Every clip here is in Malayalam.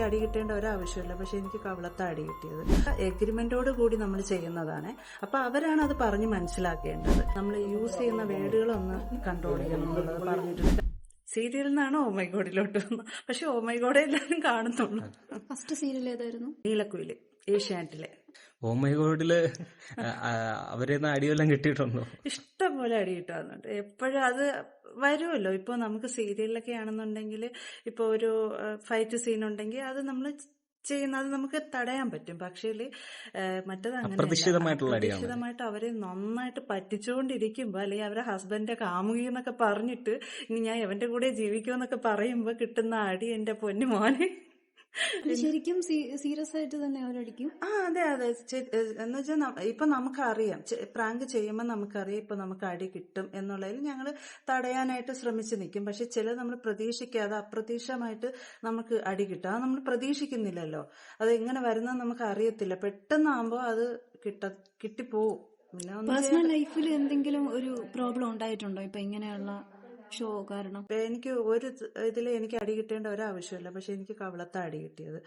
എനിക്ക് അടി കിട്ടേണ്ട ഒരാവശ്യമില്ല. പക്ഷെ എനിക്ക് കവളത്ത അടി കിട്ടിയത്. എഗ്രിമെന്റോട് കൂടി നമ്മൾ ചെയ്യുന്നതാണ്. അപ്പൊ അവരാണ് അത് പറഞ്ഞ് മനസ്സിലാക്കേണ്ടത്. നമ്മൾ യൂസ് ചെയ്യുന്ന വേർഡുകളൊന്ന് കൺട്രോൾ ചെയ്യണം എന്നുള്ളത് പറഞ്ഞിട്ടുണ്ട്. സീരിയൽ നിന്നാണ് ഓമൈഗോഡിലോട്ട് വന്നത്. പക്ഷെ ഓമൈഗോഡെ എല്ലാവരും കാണുന്നുള്ളൂ. ഫസ്റ്റ് സീരിയൽ ഏതായിരുന്നു? നീലക്കുയിൽ ഏഷ്യാനെറ്റിലെ. ഓമൈഗോഡിൽ മൈ ഗോഡിൽ അവരെന്ന് അടിവെല്ലാം കിട്ടിയിട്ടുണ്ടോ? ഇഷ്ടം പോലെ അടി കിട്ടാറുണ്ട്. എപ്പോഴും അത് വരുമല്ലോ. ഇപ്പോൾ നമുക്ക് സീരിയലിലൊക്കെ ആണെന്നുണ്ടെങ്കിൽ ഇപ്പോൾ ഒരു ഫൈറ്റ് സീൻ ഉണ്ടെങ്കിൽ അത് നമ്മൾ ചെയ്യുന്നത് നമുക്ക് തടയാൻ പറ്റും. പക്ഷേ മറ്റത്. അപ്രതീക്ഷിതമായിട്ട് അവരെ നന്നായിട്ട് പറ്റിച്ചുകൊണ്ടിരിക്കുമ്പോൾ അല്ലെങ്കിൽ അവരെ ഹസ്ബൻഡിന്റെ കാമുകി എന്നൊക്കെ പറഞ്ഞിട്ട് ഇനി ഞാൻ എവന്റെ കൂടെ ജീവിക്കുമെന്നൊക്കെ പറയുമ്പോൾ കിട്ടുന്ന അടി എന്റെ പൊന്നു മോനെ. ശരിക്കും സീരിയസ് ആയിട്ട് തന്നെ അവരടിക്കും? ആ അതെ അതെ. എന്ന് വെച്ചാൽ ഇപ്പൊ നമുക്കറിയാം. പ്രാങ്ക് ചെയ്യുമ്പോൾ നമുക്കറിയാം ഇപ്പൊ നമുക്ക് അടി കിട്ടും എന്നുള്ളതിൽ ഞങ്ങൾ തടയാനായിട്ട് ശ്രമിച്ചു നിൽക്കും പക്ഷെ ചില നമ്മൾ പ്രതീക്ഷിക്കാതെ അപ്രതീക്ഷമായിട്ട് നമുക്ക് അടി കിട്ടും. അത് നമ്മൾ പ്രതീക്ഷിക്കുന്നില്ലല്ലോ. അത് എങ്ങനെ വരുന്ന നമുക്ക് അറിയത്തില്ല പെട്ടെന്നാകുമ്പോൾ അത് കിട്ട കിട്ടിപ്പോവും. ഒന്നും പേഴ്സണൽ ലൈഫിൽ എന്തെങ്കിലും ഒരു പ്രോബ്ലം ഉണ്ടായിട്ടുണ്ടോ? ഇപ്പൊ ഇങ്ങനെയുള്ള ഷോ കാരണം. എനിക്ക് ഒരു ഇതിൽ എനിക്ക് അടി കിട്ടേണ്ട ഒരാവശ്യമില്ല. പക്ഷെ എനിക്ക് കവളത്ത അടി കിട്ടിയത്.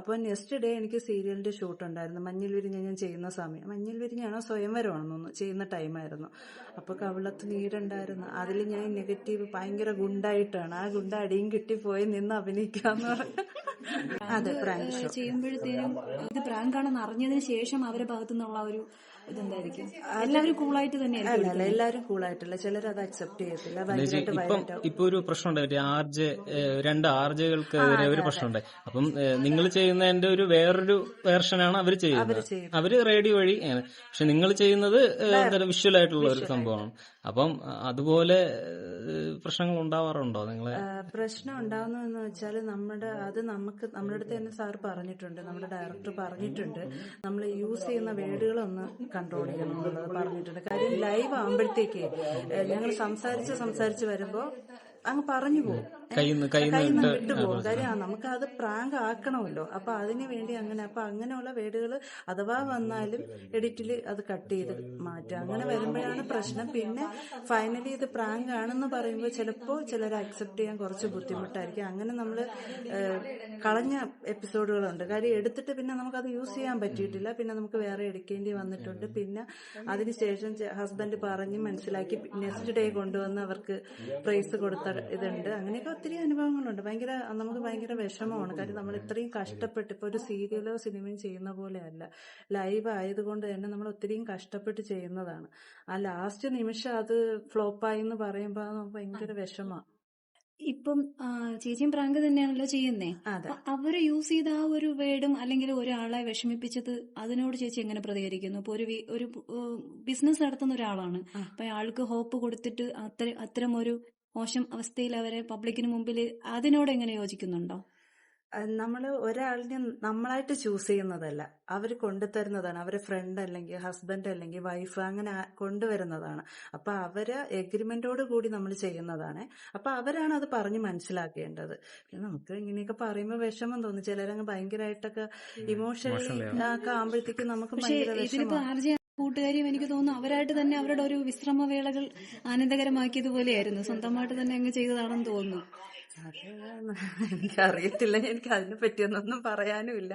അപ്പോൾ നെക്സ്റ്റ് ഡേ എനിക്ക് സീരിയലിന്റെ ഷൂട്ട് ഉണ്ടായിരുന്നു. മഞ്ഞിൽ വിരിഞ്ഞ ഞാൻ ചെയ്യുന്ന സമയം. മഞ്ഞിൽ വിരിഞ്ഞാണോ? സ്വയംവരമാണെന്നൊന്ന് ചെയ്യുന്ന ടൈമായിരുന്നു അപ്പോൾ കവിളത്ത് നീരുണ്ടായിരുന്നു അതിൽ ഞാൻ നെഗറ്റീവ് ഭയങ്കര ഗുണ്ടായിട്ടാണ്. ആ ഗുണ്ട അടിയും കിട്ടിപ്പോയി നിന്ന് അഭിനയിക്കാന്ന് പറഞ്ഞു. അതെ പ്രാങ്ക് ചെയ്യുമ്പോഴത്തേനും ഇത് പ്രാങ്ക് ആണെന്ന് അറിഞ്ഞതിന് ശേഷം അവരുടെ ഭാഗത്തു നിന്നുള്ള ഒരു ഇതെന്തായിരിക്കും? എല്ലാവരും കൂളായിട്ട് അല്ല അല്ല. എല്ലാവരും കൂളായിട്ടില്ല. ചിലർ അത് അക്സെപ്റ്റ് ചെയ്യത്തില്ല. ഇപ്പം ഒരു പ്രശ്നമുണ്ട്. ആർജെ രണ്ട് ആർജകൾക്കെതിരെ ഒരു പ്രശ്നമുണ്ട്. അപ്പം നിങ്ങൾ ചെയ്യുന്നതിന്റെ ഒരു വേറൊരു വേർഷനാണ് അവർ ചെയ്യുന്നത്. അവർ റേഡിയോ വഴി. പക്ഷെ നിങ്ങൾ ചെയ്യുന്നത് വിഷ്വൽ ആയിട്ടുള്ള ഒരു സംഭവമാണ്. അപ്പം അതുപോലെ പ്രശ്നങ്ങൾ ഉണ്ടാവാറുണ്ടോ നിങ്ങളെ? പ്രശ്നം ഉണ്ടാവുന്നതെന്ന് വെച്ചാൽ നമ്മുടെ അത് നമുക്ക് നമ്മുടെ അടുത്ത് തന്നെ സാർ പറഞ്ഞിട്ടുണ്ട് നമ്മുടെ ഡയറക്ടർ പറഞ്ഞിട്ടുണ്ട്. നമ്മൾ യൂസ് ചെയ്യുന്ന വേർഡുകളൊന്ന് കൺട്രോൾ ചെയ്യണം എന്നുള്ളത് പറഞ്ഞിട്ടുണ്ട്. കാര്യം ലൈവ് ആകുമ്പോഴത്തേക്ക് ഞങ്ങൾ സംസാരിച്ച് സംസാരിച്ച് വരുമ്പോൾ അങ്ങ് പറഞ്ഞു പോകും. കയ്യിന്ന് വിട്ടുപോകും കാര്യം നമുക്ക് അത് പ്രാങ്ക് ആക്കണമല്ലോ. അപ്പൊ അതിനു വേണ്ടി അങ്ങനെ അപ്പൊ അങ്ങനെയുള്ള വേടുകൾ അഥവാ വന്നാലും എഡിറ്റിൽ അത് കട്ട് ചെയ്ത് മാറ്റുക. അങ്ങനെ വരുമ്പോഴാണ് പ്രശ്നം. പിന്നെ ഫൈനലി ഇത് പ്രാങ്ക് ആണെന്ന് പറയുമ്പോൾ ചിലപ്പോൾ ചിലർ അക്സെപ്റ്റ് ചെയ്യാൻ കുറച്ച് ബുദ്ധിമുട്ടായിരിക്കും. അങ്ങനെ നമ്മൾ കളഞ്ഞ എപ്പിസോഡുകളുണ്ട്. കാര്യം എടുത്തിട്ട് പിന്നെ നമുക്കത് യൂസ് ചെയ്യാൻ പറ്റിയിട്ടില്ല. പിന്നെ നമുക്ക് വേറെ എടുക്കേണ്ടി വന്നിട്ടുണ്ട്. പിന്നെ അതിനുശേഷം ഹസ്ബൻഡ് പറഞ്ഞ് മനസ്സിലാക്കി. നെക്സ്റ്റ് ഡേ കൊണ്ടുവന്ന് അവർക്ക് പ്രൈസ് കൊടുത്ത ഇതുണ്ട്. അങ്ങനെയൊക്കെ ഒത്തിരി അനുഭവങ്ങളുണ്ട്. ഭയങ്കര നമുക്ക് ഭയങ്കര വിഷമമാണ്. കാര്യം നമ്മൾ ഇത്രയും കഷ്ടപ്പെട്ട് ഇപ്പൊ ഒരു സീരിയലോ സിനിമയും ചെയ്യുന്ന പോലെയല്ല. ലൈവ് ആയതുകൊണ്ട് തന്നെ നമ്മൾ ഒത്തിരിയും കഷ്ടപ്പെട്ട് ചെയ്യുന്നതാണ്. ആ ലാസ്റ്റ് നിമിഷം അത് ഫ്ലോപ്പായി എന്ന് പറയുമ്പോൾ നമുക്ക് ഭയങ്കര വിഷമമാണ് ഇപ്പം ചേച്ചിയും പ്രാങ്ക് തന്നെയാണല്ലോ ചെയ്യുന്നേ. അതെ. അവർ യൂസ് ചെയ്ത ആ ഒരു വേർഡും അല്ലെങ്കിൽ ഒരാളെ വിഷമിപ്പിച്ചത് അതിനോട് ചേച്ചി എങ്ങനെ പ്രതികരിക്കുന്നു? ഇപ്പൊ ഒരു ഒരു ബിസിനസ് നടത്തുന്ന ഒരാളാണ്. അപ്പൊ അയാൾക്ക് ഹോപ്പ് കൊടുത്തിട്ട് അത്ര അത്തരം ഒരു മോശം അവസ്ഥയിൽ അവരെ പബ്ലിക്കിന് മുമ്പിൽ അതിനോട് എങ്ങനെ യോജിക്കുന്നുണ്ടോ? നമ്മൾ ഒരാളിനെ നമ്മളായിട്ട് ചൂസ് ചെയ്യുന്നതല്ല. അവർ കൊണ്ടുതരുന്നതാണ്. അവരെ ഫ്രണ്ട് അല്ലെങ്കിൽ ഹസ്ബൻഡ് അല്ലെങ്കിൽ വൈഫ് അങ്ങനെ കൊണ്ടുവരുന്നതാണ്. അപ്പൊ അവർ എഗ്രിമെന്റോട് കൂടി നമ്മൾ ചെയ്യുന്നതാണ്. അപ്പൊ അവരാണ് അത് പറഞ്ഞ് മനസ്സിലാക്കേണ്ടത്. പിന്നെ നമുക്ക് ഇങ്ങനെയൊക്കെ പറയുമ്പോൾ വിഷമം തോന്നി. ചിലരങ്ങ് ഭയങ്കരമായിട്ടൊക്കെ ഇമോഷണലി ഒക്കെ ആകുമ്പോഴത്തേക്കും നമുക്ക് പക്ഷേ ഭയങ്കര വിഷമം. ആർജെ കൂട്ടുകാരിയും എനിക്ക് തോന്നുന്നു അവരായിട്ട് തന്നെ അവരുടെ ഒരു വിശ്രമവേളകൾ ആനന്ദകരമാക്കിയതുപോലെയായിരുന്നു. സ്വന്തമായിട്ട് തന്നെ അങ്ങ് ചെയ്തതാണെന്ന് തോന്നുന്നു. എനിക്കറിയത്തില്ല. എനിക്ക് അതിനെ പറ്റിയൊന്നും പറയാനുമില്ല.